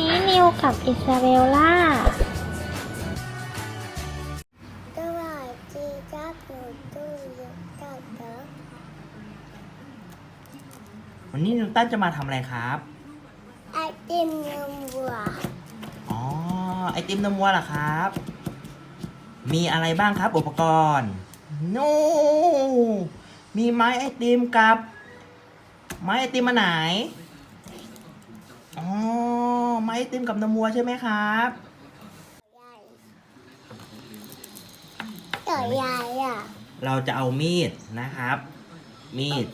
นี้นิวกับอิซาเบลล่าสวัสดีครับหนูตู้อยู่กับเด็กวันนี้นิวตันจะมาทำอะไรครับไอติมนมวัวอ๋อไอติมนมวัวเหรอครับ มีอะไรบ้างครับอุปกรณ์โน้มีไม้ไอติมกับ ไม้ไอติมมาไหน อ๋อไม้ไอติมกับนมวัวใช่ไหมครับใหญ่ตัวใหญ่อะเราจะเอามีดนะครับ มีด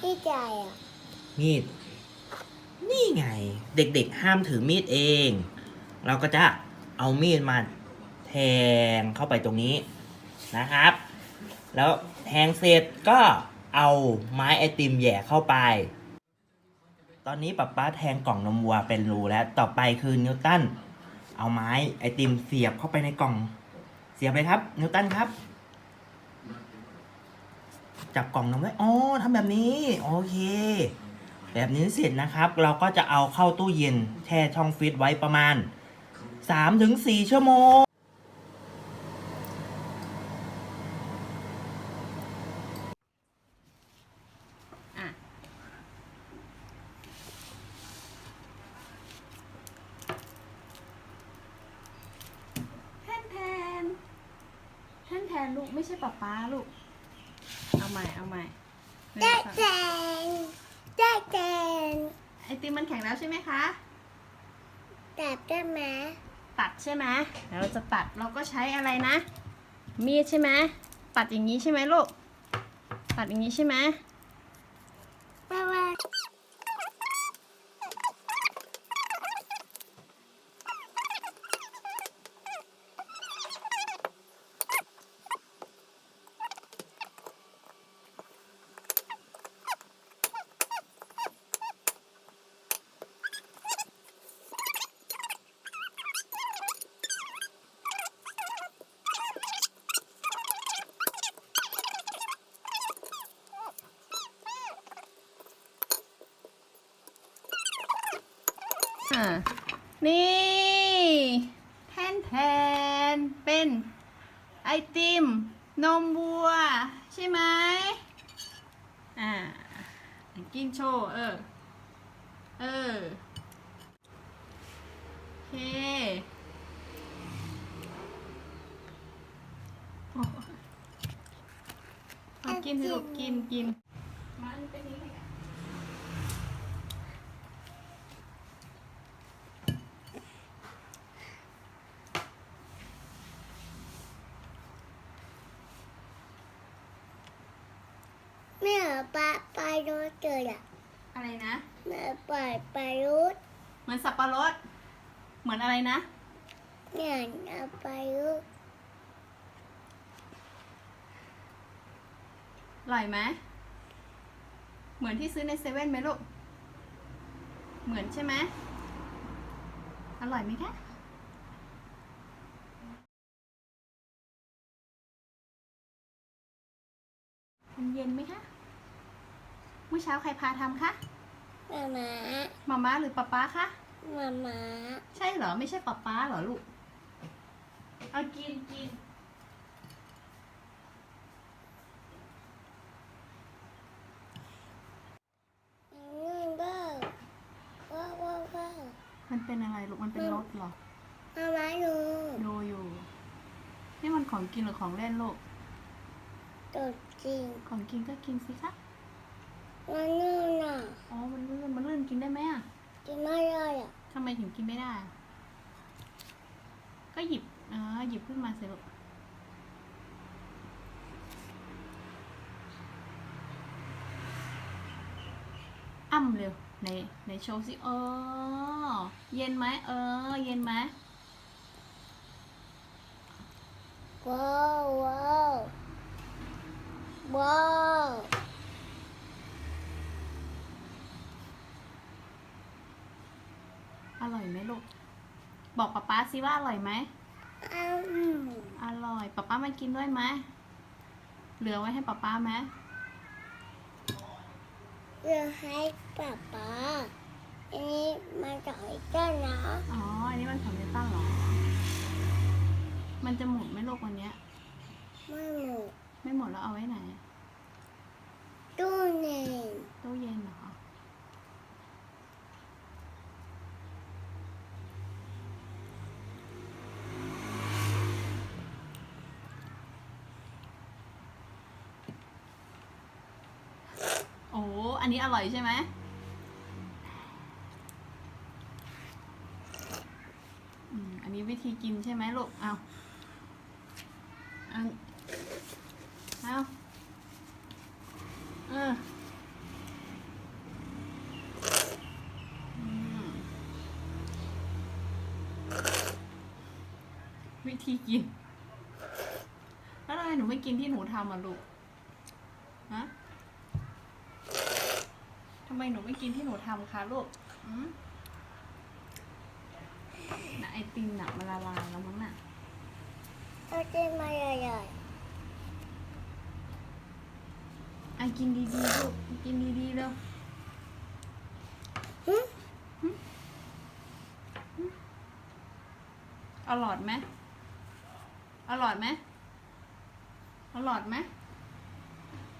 ที่ใหญ่อะมีด นี่ไง เด็กๆห้ามถือมีดเอง เราก็จะเอามีดมาแทงเข้าไปตรงนี้นะครับ แล้วแทงเสร็จก็เอาไม้ไอติมแหย่เข้าไป ตอนนี้ป๊าป๊าแทงกล่องนมวัวเป็นรูแล้ว ต่อไปคือนิวตันเอาไม้ไอติมเสียบเข้าไปในกล่อง เสียบเลยครับ นิวตันครับ จับกล่องนมไว้อ๋อทำแบบนี้โอเค แบบนี้เสร็จนะครับ เราก็จะเอาเข้าตู้เย็นแช่ช่องฟรีซไว้ประมาณ3-4ชั่วโมง อะแทนแทนแท นแทนลูกไม่ใช่ป๊าป๊าลูก เอาใหม่เอาใหม่หนึ่งได้สองแดงได้แดงไอติมมันแข็งแล้วใช่ไหมคะ แต่ได้ไหมตัดใช่ไหมเดี๋ยวเราจะตัดเราก็ใช้อะไรนะ มีดใช่ไหมตัดอย่างนี้ใช่ไหมลูก ตัดอย่างนี้ใช่ไหมเพราะว่าอ่ นี่แทนแทนเป็นไอติม นมวัว ใช่ไหมอ่ากินโชว์ เออ เออโอเคโอ้เอากินสิลูกกินกินมันเป็นยังไง อะแม่ปลาปลาโรสเจออะอะไรนะแม่ปล่อยปลาโรสเหมือนสับปะรด เหมือนอะไรนะ เนี่ยเอาปลาโรสอร่อยไหมเหมือนที่ซื้อในเซเว่นไหมลูก เหมือนใช่ไหมอร่อยไหมคะมันเย็นไหมคะเมื่อเช้าใครพาทำคะมามามาม่าหรือป๊าป๊าคะมามาใช่เหรอไม่ใช่ป๊าป๊าเหรอลูกเอากินกินอืมว้าวว้าวว้าวว้าวมันเป็นอะไรลูกมันเป็นรสเหรอมามาดูดูอยู่นี่มันของกินหรือของเล่นลูกตัวจริงของกินก็กินสิคะ มันนู่นน่ะอ๋อ มันลื่น มันลื่นกินได้ไหมอะกินไม่ได้อะทำไมถึงกินไม่ได้อะก็หยิบอ๋อหยิบขึ้นมาสิลูกอ้ำเร็วในในโชว์สิเออ เย็นไหมเออ เย็นไหมว้าวว้าวว้าว อร่อยไหมลูก บอกป๊าป๊าสิว่าอร่อยไหมอืมอร่อยป๊าป๊ามากินด้วยไหมเหลือไว้ให้ป๊าป๊าไหมเพื่อให้ป๊าป๊าอันนี้มันจะอีกด้านนะอ๋อ อันนี้มันของเนต้าเหรอ มันจะหมดไหมลูกวันเนี้ย ไม่หมด ไม่หมดแล้วเอาไว้ไหน ตู้เนมตู้เย็นเหรอ โอันนี้อร่อยใช่ไหมอันนี้วิธีกินใช่ไหมลูก เอาเอาเอาเอออืมวิธีกิน แล้วทำไมหนูไม่กินที่หนูทำอะลูก ฮะำไมหนูไม่กินที่หนูทำคะลูกอืมน่ะไอติมหนักมันละลายแล้วมั้งน่ะก็จะมาใหญ่ไอะกินดีๆลูก กินดีๆเร็วๆหึเอาหลอดไหมเอาหลอดไหมเอาหลอดไหม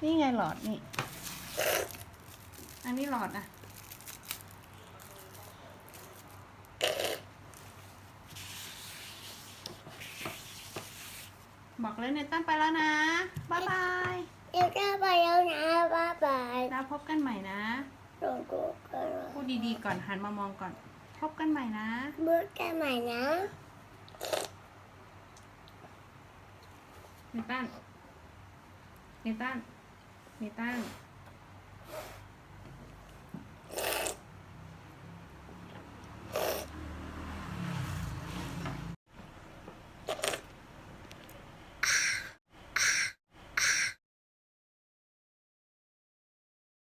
นี่ไงหลอดนี่ อันนี้หลอดอะ บอกเลยเนตันไปแล้วนะ บ๊ายบายเดี๋ยวจะไปแล้วนะบ๊ายบายแล้วพบกันใหม่นะลงกูกันพูดดีๆก่อนหันมามองก่อน พบกันใหม่นะเมื่อกันใหม่นะเนตันเนตันเนตัน